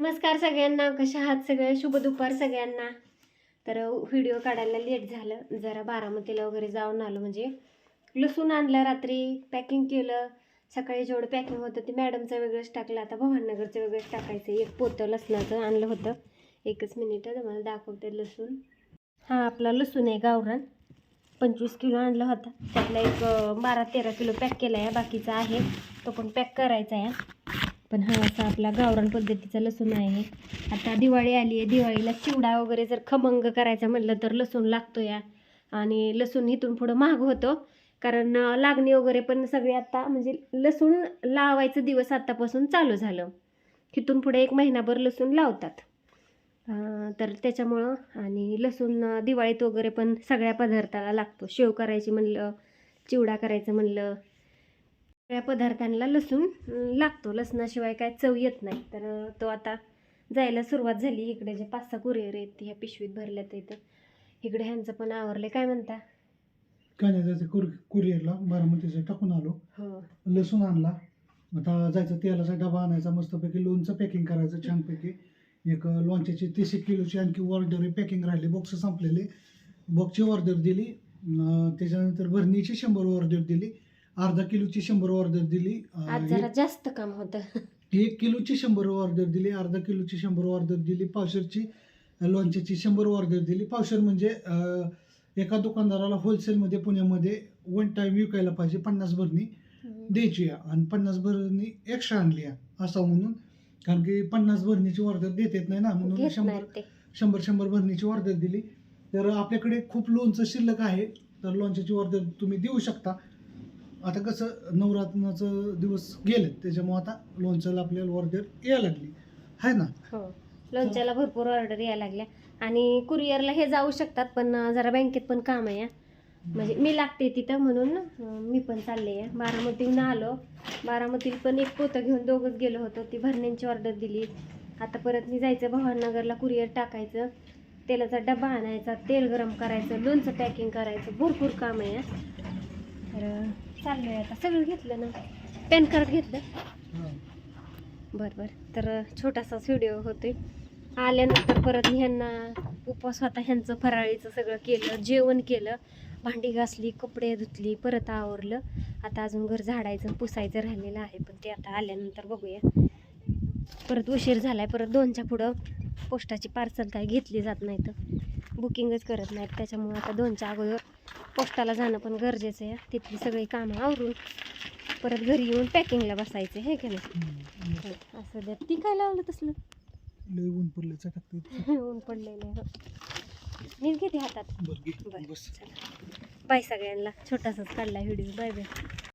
नमस्कार सगळ्यांना कशा आहात सगळे? शुभ दुपार सगळ्यांना. तर व्हिडिओ काढायला लेट झालं. जरा बारामतीला वगैरे जाऊन आलो. म्हणजे लसूण आणलं रात्री पॅकिंग केलं. सकाळी जेवढं पॅकिंग होतं ते मॅडमचं वेगळंच टाकलं. आता भवाननगरचं वेगळंच टाकायचं. एक पोतं लसणाचं आणलं होतं. एकच मिनिटं तुम्हाला दाखवते लसूण. हा आपला लसूण आहे गावरान. पंचवीस किलो आणला होता. त्यातला एक बारा तेरा किलो पॅक केला आहे. बाकीचा आहे. तो पण पॅक करायचा आहे. पण हा असा आपला गावरान पद्धतीचा लसूण आहे. आता दिवाळी आली आहे. दिवाळीला चिवडा वगैरे जर खमंग करायचा म्हटलं तर लसूण लागतो या. आणि लसूण इथून पुढं महाग होतो. कारण लागणी वगैरे पण सगळे आता म्हणजे लसूण लावायचं दिवस आत्तापासून चालू झालं. इथून पुढे एक महिनाभर लसूण लावतात. तर त्याच्यामुळं आणि लसूण दिवाळीत वगैरे पण सगळ्या पदार्थाला लागतो. शेव करायची म्हणलं चिवडा करायचं म्हणलं सगळ्या पदार्थांना लसूण लागतो. लसणाशिवाय काय चव येत नाही. तर तो आता जायला सुरुवात झाली. इकडे जे पाच सहा कुरिअर आहेत ह्या पिशवीत भरल्यात इथं इकडे ह्यांचं पण आवरले काय म्हणता? काय नाही जायचं कुर कुरिअरला बारामतीचं टाकून आलो. हो. लसूण आणला. आता जायचं तेलाचा डबा आणायचा मस्तपैकी. लोणचं पॅकिंग करायचं छानपैकी. एक लोणच्याची तीस एक किलोची आणखी ऑर्डर पॅकिंग राहिली. बॉक्स संपलेले. बॉक्सची ऑर्डर दिली. त्याच्यानंतर भरणीची शंभर ऑर्डर दिली. अर्धा किलोची शंभर ऑर्डर दिली. आज जरा जास्त काम होतं. एक किलोची शंभर ऑर्डर दिली अर्धा किलोची शंभर ऑर्डर दिली पावशेरची लोणच्याची शंभर ऑर्डर दिली. पावशेर म्हणजे अं, एका दुकानदाराला होलसेलमध्ये पुण्यामध्ये वन टाईम विकायला पाहिजे पन्नास भरणी द्यायची आहे आणि पन्नास भरणी एक्स्ट्रा आणली आहे असं म्हणून. कारण की पन्नास भरणीची ऑर्डर देत येत नाही ना म्हणून घेत शंभर नाही ते. शंभर शंभर भरणीची ऑर्डर दिली. तर आपल्याकडे खूप लोणचं शिल्लक आहे तर लोणच्याची ऑर्डर तुम्ही देऊ शकता. आता कसं नवरात्राचं दिवस गेले त्याच्यामुळे आता लोणच्याला आपल्याला ऑर्डर यायला लागली. आहे ना? हो. लोणच्याला भरपूर ऑर्डर यायला लागल्या. आणि कुरिअरला हे जाऊ शकतात पण जरा बँकेत पण काम आहे म्हणजे मी लागते तिथं म्हणून मी पण चालले आहे. बारामतीहून आलो. बारामतीत पण एक पोतं घेऊन दोघंच गेलो होतो. ती भरण्यांची ऑर्डर दिली. आता परत मी जायचं भवाननगरला कुरिअर टाकायचं. तेलाचा डबा आणायचा तेल गरम करायचं लोणचं पॅकिंग करायचं भरपूर काम आहे तर चाललोय आता. सगळं घेतलं ना? पॅन कार्ड घेतलं? बरं बरं. तर छोटासाच व्हिडिओ होतोय. आल्यानंतर परत ह्यांना उपवास होता ह्यांचं फराळीचं सगळं केलं जेवण केलं. भांडी घासली कपडे धुतली परत आवरलं. आता अजून घर झाडायचं पुसायचं राहिलेलं आहे पण ते आता आल्यानंतर बघूया. परत उशीर झालाय परत दोनच्या पुढं पोस्टाची पार्सल काय घेतली जात नाही तर. बुकिंगच करत नाहीत त्याच्यामुळे आता दोनच्या अगोदर पोस्टाला जाणं पण गरजेचं आहे. तिथली सगळी कामं आवरून परत घरी येऊन पॅकिंगला बसायचं हे की नाही? असं द्या. ती काय लावलं तसलं? लय ऊन पडलं चटकते ऊन पडलेलं आहे नीट घेते हातात. बस. बाय सगळ्यांना. छोटासाच काढला व्हिडिओ. Bye bye.